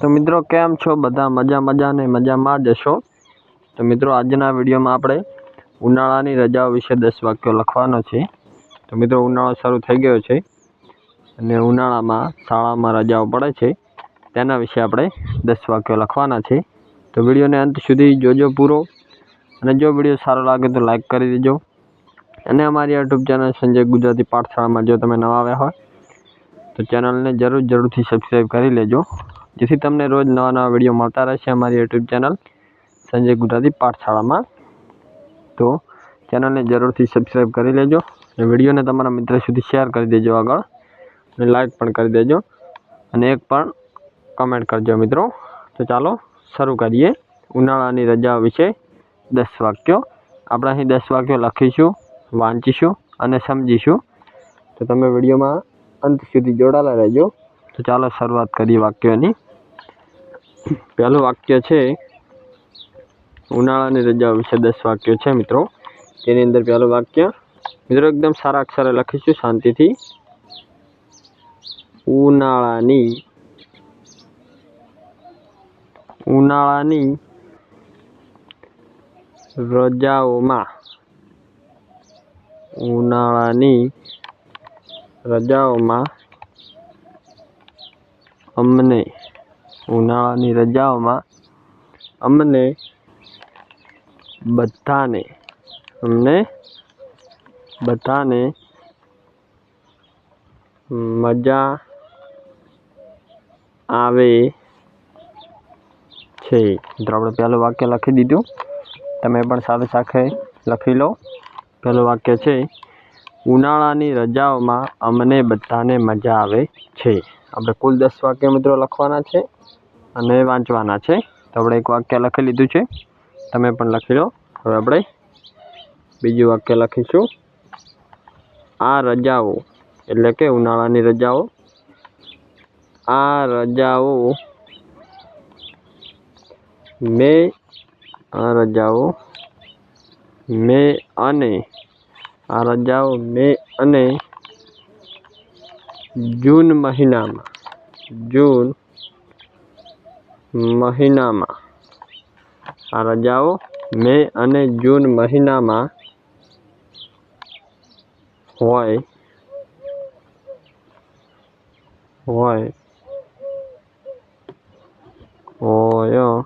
તો મિત્રો, કેમ છો? બધા મજા મજા ને મજામાં જ હશો? તો મિત્રો, આજના વિડીયોમાં આપણે ઉનાળાની રજાઓ વિશે દસ વાક્યો લખવાનો છે. તો મિત્રો, ઉનાળો શરૂ થઈ ગયો છે અને ઉનાળામાં શાળામાં રજાઓ પડે છે. તેના વિશે આપણે દસ વાક્યો લખવાના છે. તો વિડીયોને અંત સુધી જોજો પૂરો અને જો વીડિયો સારો લાગે તો લાઈક કરી દેજો. અને અમારી યુટ્યુબ ચેનલ સંજય ગુજરાતી પાઠશાળામાં જો તમે નવા આવ્યા હોય, તો ચેનલને જરૂર જરૂરથી સબસ્ક્રાઈબ કરી લેજો. જેથી તમને રોજ નવા નવા વીડિયો મળતા રહેશે અમારી યુટ્યુબ ચેનલ સંજય ગુજરાતી પાઠશાળામાં. તો ચેનલને જરૂરથી સબસ્ક્રાઈબ કરી લેજો અને વિડીયોને તમારા મિત્ર સુધી શેર કરી દેજો આગળ અને લાઈક પણ કરી દેજો અને એક પણ કમેન્ટ કરજો મિત્રો. તો ચાલો શરૂ કરીએ ઉનાળાની રજા વિશે દસ વાક્યો. આપણે અહીં દસ વાક્યો લખીશું, વાંચીશું અને સમજીશું. તો તમે વિડીયોમાં અંત સુધી જોડાયેલા રહેજો. તો ચાલો શરૂઆત કરીએ વાક્યોની. પહેલું વાક્ય છે, ઉનાળાની રજાઓ વિશે દસ વાક્યો છે મિત્રો. તેની અંદર પહેલું વાક્ય, મિત્રો એકદમ સારા અક્ષરે લખીશું, શાંતિથી. ઉનાળાની ઉનાળાની રજાઓમાં ઉનાળાની રજાઓમાં અમને ઉનાળાની રજાઓમાં અમને બધાને અમને બધાને મજા આવે છે. મિત્રો, આપણે પહેલું વાક્ય લખી દીધું. તમે પણ સાથે સાથે લખી લો. પહેલું વાક્ય છે, ઉનાળાની રજાઓમાં અમને બધાને મજા આવે છે. આપણે કુલ દસ વાક્ય મિત્રો લખવાના છે. અને વાંચવાના છે. તો આપણે એક વાક્ય લખી લીધું છે. તમે પણ લખી લો. હવે આપણે બીજું વાક્ય લખીશું. આ રજાઓ, એટલે કે ઉનાળાની રજાઓ. આ રજાઓ, મેં, આ રજાઓ, મેં અને, આ રજાઓ, મેં અને જૂન મહિનામાં, જૂન મહિનામાં. આ રજાઓ મે અને જૂન મહિનામાં હોય હોય હોય.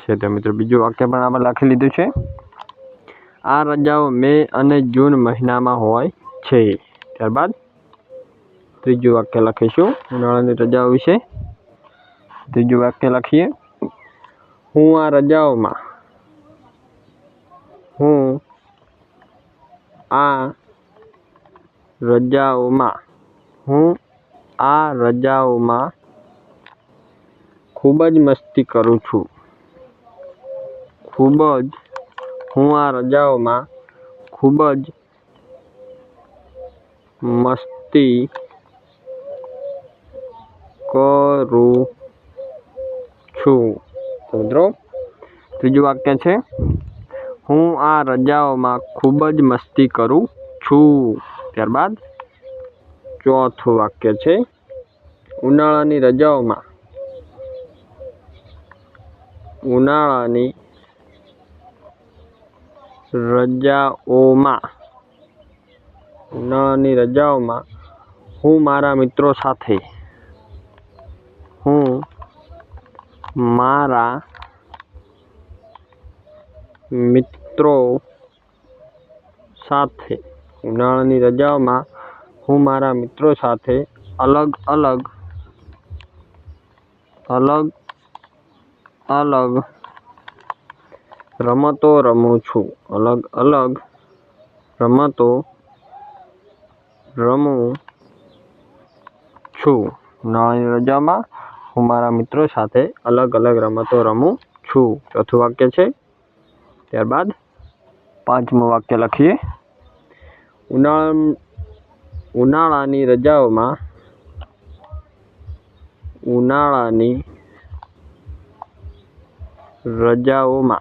છે તો મિત્રો બીજું વાક્ય પણ આમાં લખી લીધું છે. આ રજાઓ મે અને જૂન મહિનામાં હોય છે. ત્યારબાદ ત્રીજું વાક્ય લખીશું ઉનાળાની રજાઓ વિશે. ત્રીજું વાક્ય લખીએ. હું આ રજાઓમાં, હું આ રજાઓમાં, હું આ રજાઓમાં ખૂબ જ મસ્તી કરું છું. ખૂબ જ, હું આ રજાઓમાં ખૂબ જ મસ્તી કરું છું તો મિત્રો ત્રીજું વાક્ય છે, હું આ રજાઓમાં ખૂબ જ મસ્તી કરું છું. ત્યારબાદ ચોથું વાક્ય છે, ઉનાળાની રજાઓમાં. ઉનાળાની રજાઓમાં ઉનાળાની રજાઓમાં હું મારા મિત્રો સાથે, હું મારા મિત્રો સાથે, ઉનાળાની રજાઓમાં હું મારા મિત્રો સાથે અલગ અલગ અલગ અલગ રમતો રમું છું. અલગ અલગ રમતો રમું છું. ઉનાળાની રજામાં હું મારા મિત્રો સાથે અલગ અલગ રમતો રમું છું. ચોથું વાક્ય છે. ત્યારબાદ પાંચમું વાક્ય લખીએ. ઉનાળા ઉનાળાની રજાઓમાં ઉનાળાની રજાઓમાં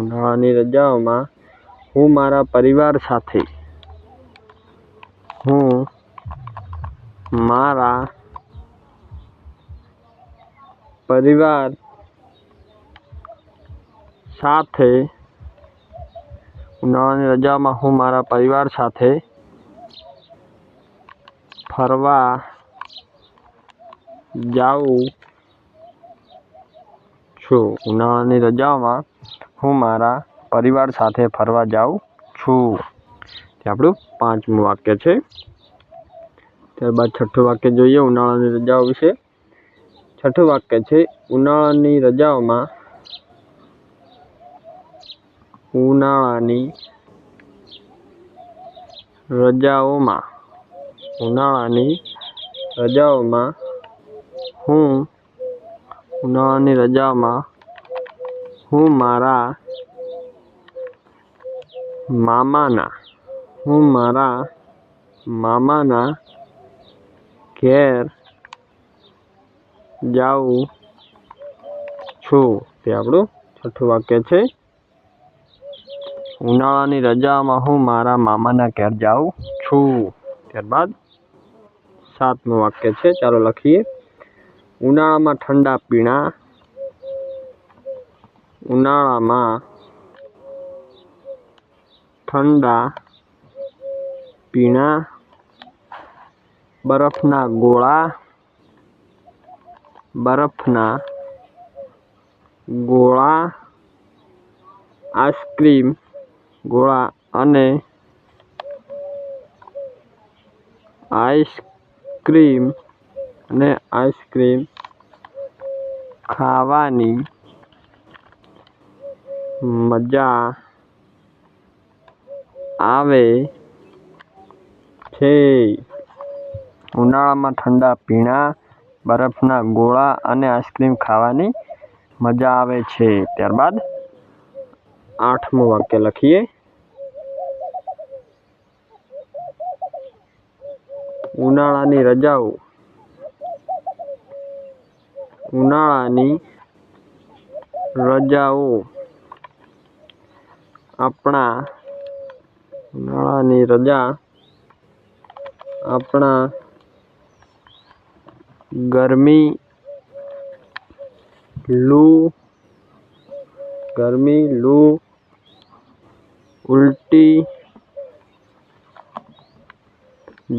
ઉનાળાની રજાઓમાં હું મારા પરિવાર સાથે હું મારા પરિવાર સાથે ઉનાળાની રજામાં હું મારા પરિવાર સાથે ફરવા જાઉં છું. ઉનાળાની રજામાં હું મારા પરિવાર સાથે ફરવા જાઉં છું. તે આપણું પાંચમું વાક્ય છે. ત્યારબાદ છઠ્ઠું વાક્ય જોઈએ ઉનાળાની રજાઓ વિશે. છઠ્ઠું વાક્ય છે, ઉનાળાની રજાઓમાં ઉનાળાની રજાઓમાં ઉનાળાની રજાઓમાં હું, ઉનાળાની રજાઓમાં હું મારા મામાના, હું મારા મામાના ઘેર જાઉં છું. તે આપણું છઠ્ઠું વાક્ય છે. ઉનાળાની રજામાં હું મારા મામાના ઘેર જાઉં છું. ત્યારબાદ સાતમું વાક્ય છે. ચાલો લખીએ. ઉનાળામાં ઠંડા પીણા. ઉનાળામાં ઠંડા પીણા. બરફના ગોળા. બરફના ગોળા, આઈસ્ક્રીમ ગોળા અને આઈસ્ક્રીમ અને આઈસ્ક્રીમ ખાવાની મજા આવે છે. ઉનાળામાં ઠંડા પીણા બરફના ગોળા અને આઈસ્ક્રીમ ખાવાની મજા આવે છે. ત્યારબાદ આઠમું વાક્ય લખીએ. ઉનાળાની રજાઓ. ઉનાળાની રજાઓ. આપણા ઉનાળાની રજા. આપણા ગરમી લૂ ગરમી લૂ ઉલટી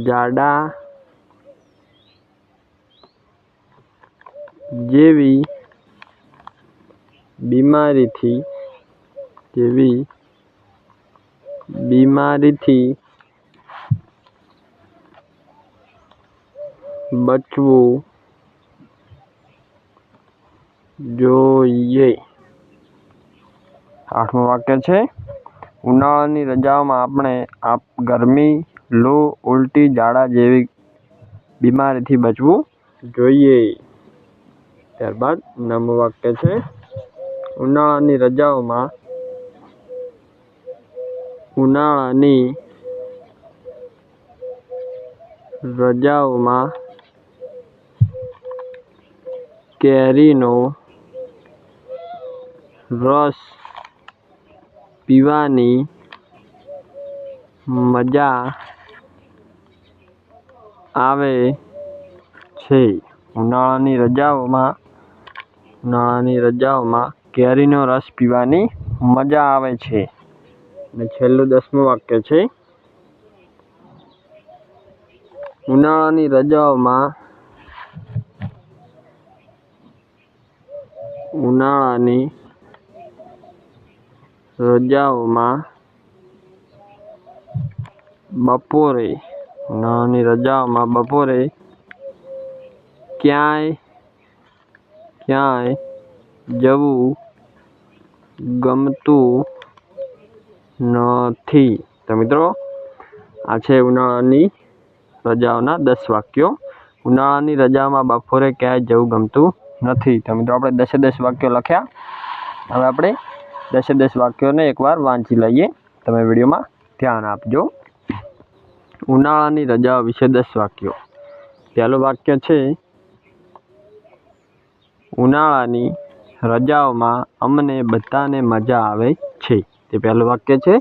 જાડા જેવી બીમારીથી જેવી બીમારીથી બચવું જોઈએ. આઠમું વાક્ય છે, ઉનાળાની રજાઓમાં આપણે આપ ગરમી, લૂ, ઉલટી, ઝાડા જેવી બીમારીથી બચવું જોઈએ. ત્યારબાદ નવમું વાક્ય છે, ઉનાળાની રજાઓમાં ઉનાળાની રજાઓમાં કેરીનો રસ પીવાની મજા આવે છે. ઉનાળાની રજાઓમાં ઉનાળાની રજાઓમાં કેરીનો રસ પીવાની મજા આવે છે. અને છેલ્લું દસમું વાક્ય છે, ઉનાળાની રજાઓમાં ઉનાળાની રજાઓમાં બપોરે, ઉનાળાની રજાઓમાં બપોરે ક્યાંય ક્યાંય જવું ગમતું નથી. તો મિત્રો, આ છે ઉનાળાની રજાઓના દસ વાક્યો. ઉનાળાની રજામાં બપોરે ક્યાંય જવું ગમતું નથી. તો મિત્રો આપણે દસે દસ વાક્યો લખ્યા. હવે આપણે દસે દસ વાક્યોને એકવાર વાંચી લઈએ. તમે વિડીયોમાં ધ્યાન આપજો. ઉનાળાની રજા વિશે દસ વાક્યો. પહેલું વાક્ય છે, ઉનાળાની રજાઓમાં અમને બધાને મજા આવે છે. તે પહેલું વાક્ય છે.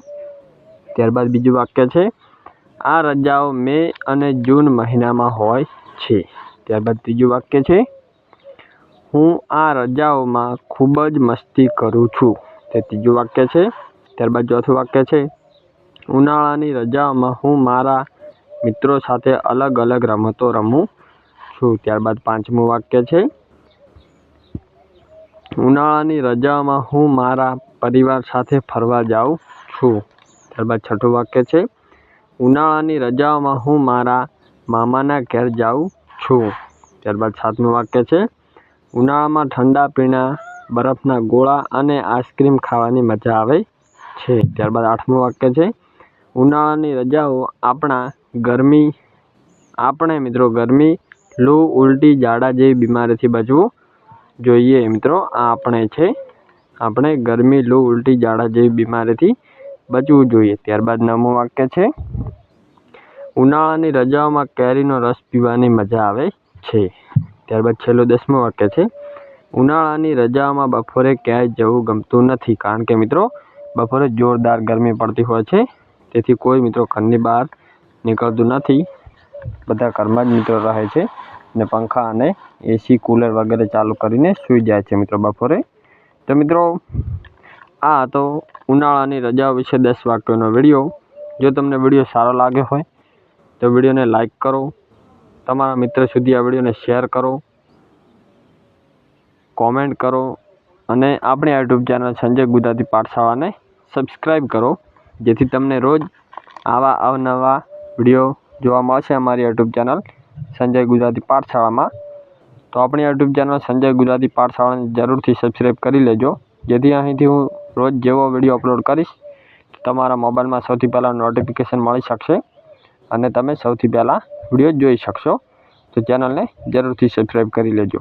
ત્યારબાદ બીજું વાક્ય છે, આ રજાઓ મે અને જૂન મહિનામાં હોય છે. ત્યારબાદ ત્રીજું વાક્ય છે હું આ રજાઓમાં ખૂબ જ મસ્તી કરું છું. તે ત્રીજું વાક્ય છે. ત્યારબાદ ચોથું વાક્ય છે. ઉનાળાની રજાઓમાં હું મારા મિત્રો સાથે અલગ અલગ રમતો રમું છું. ત્યારબાદ પાંચમું વાક્ય છે. ઉનાળાની રજાઓમાં હું મારા પરિવાર સાથે ફરવા જાઉં છું. ત્યારબાદ છઠ્ઠું વાક્ય છે. ઉનાળાની રજાઓમાં હું મારા મામાના ઘેર જાઉં છું. ત્યારબાદ સાતમું વાક્ય છે. ઉનાળામાં ઠંડા પીણા, બરફના ગોળા અને આઈસ્ક્રીમ ખાવાની મજા આવે છે. ત્યારબાદ આઠમું વાક્ય છે, ઉનાળાની રજાઓ આપણા ગરમી, આપણે મિત્રો ગરમી, લૂ ઉલટી ઝાડા જેવી બીમારીથી બચવું જોઈએ. મિત્રો, આ આપણે છે, આપણે ગરમી, લૂ ઉલટી ઝાડા જેવી બીમારીથી બચવું જોઈએ. ત્યારબાદ નવમું વાક્ય છે, ઉનાળાની રજાઓમાં કેરીનો રસ પીવાની મજા આવે છે. ત્યારબાદ છેલ્લું દસમું વાક્ય છે, ઉનાળાની રજામાં બપોરે ક્યાંય જવું ગમતું નથી, કારણ કે મિત્રો બપોરે જોરદાર ગરમી પડતી હોય છે, તેથી કોઈ મિત્રો ઘરની બહાર નીકળતું નથી. બધા ઘરમાં જ મિત્રો રહે છે ને પંખા અને એસી કુલર વગેરે ચાલુ કરીને સૂઈ જાય છે મિત્રો બપોરે. તો મિત્રો, આ હતો ઉનાળાની રજા વિશે દસ વાક્યોનો વીડિયો. જો તમને વીડિયો સારો લાગ્યો હોય તો વિડીયોને લાઈક કરો તમારા મિત્ર સુધી આ વિડીયોને શેર કરો, કોમેન્ટ કરો અને આપણી યુટ્યુબ ચેનલ સંજય ગુજરાતી પાઠશાળાને સબસ્ક્રાઈબ કરો, જેથી તમને રોજ આવા અવનવા વીડિયો જોવા મળશે અમારી યુટ્યુબ ચેનલ સંજય ગુજરાતી પાઠશાળામાં. તો આપણી યુટ્યુબ ચેનલ સંજય ગુજરાતી પાઠશાળાને જરૂરથી સબસ્ક્રાઈબ કરી લેજો, જેથી અહીંથી હું રોજ જેવો વીડિયો અપલોડ કરીશ તમારા મોબાઈલમાં સૌથી પહેલાં નોટિફિકેશન મળી શકશે અને તમે સૌથી પહેલાં વીડિયો જોઈ શકશો. તો ચેનલને જરૂરથી સબસ્ક્રાઈબ કરી લેજો.